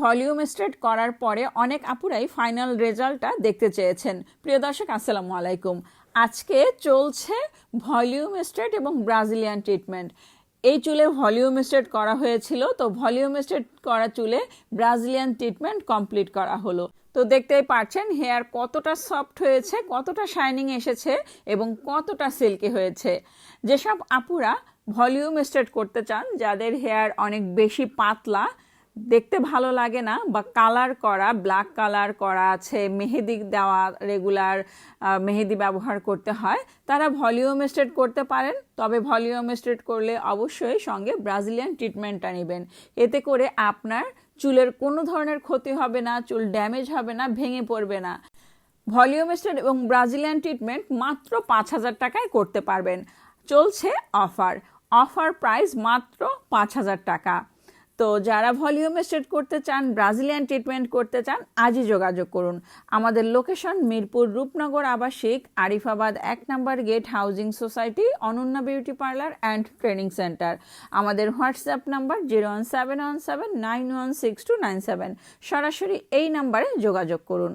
Volume straight করার পরে অনেক আপুরাই ফাইনাল রেজাল্টটা দেখতে চেয়েছেন। প্রিয় দর্শক, আসসালামু আলাইকুম। আজকে চলছে ভলিউম স্ট্রেট এবং ব্রাজিলিয়ান ট্রিটমেন্ট। এই চুলে ভলিউম স্ট্রেট করা হয়েছিল, তো ভলিউম স্ট্রেট করা চুলে ব্রাজিলিয়ান ট্রিটমেন্ট কমপ্লিট করা হলো। তো দেখতেই পাচ্ছেন, হেয়ার কতটা সফট হয়েছে, কতটা শাইনিং এসেছে এবং কতটা সিল্কি হয়েছে। যেসব আপুরা ভলিউম স্ট্রেট করতে চান, যাদের হেয়ার অনেক বেশি পাতলা দেখতে ভালো লাগে না বা কালার করা ব্ল্যাক কালার করা আছে, মেহেদি দেওয়া রেগুলার মেহেদি ব্যবহার করতে হয়। তারা ভলিউম স্ট্রেট করতে পারেন, তবে ভলিউম স্ট্রেট করলে অবশ্যই সঙ্গে ব্রাজিলিয়ান ট্রিটমেন্টটা নেবেন। এতে করে আপনার চুলের কোনো ধরনের ক্ষতি হবে না, চুল ড্যামেজ হবে না, ভেঙে পড়বে না। ভলিউম স্ট্রেট এবং ব্রাজিলিয়ান ট্রিটমেন্ট মাত্র পাঁচ হাজার টাকায় করতে পারবেন। চলছে অফার অফার প্রাইস মাত্র পাঁচ হাজার টাকা। তো যারা ভলিউম সেট করতে চান, ব্রাজিলিয়ান ট্রিটমেন্ট করতে চান, আজই যোগাযোগ করুন। আমাদের লোকেশন মিরপুর রূপনগর আবাসিক, আরিফাবাদ এক number gate housing society Ananya beauty parlour and training centre আমাদের WhatsApp number zero one seven one seven nine one six two nine seven সরাসরি এই নাম্বারে যোগাযোগ করুন।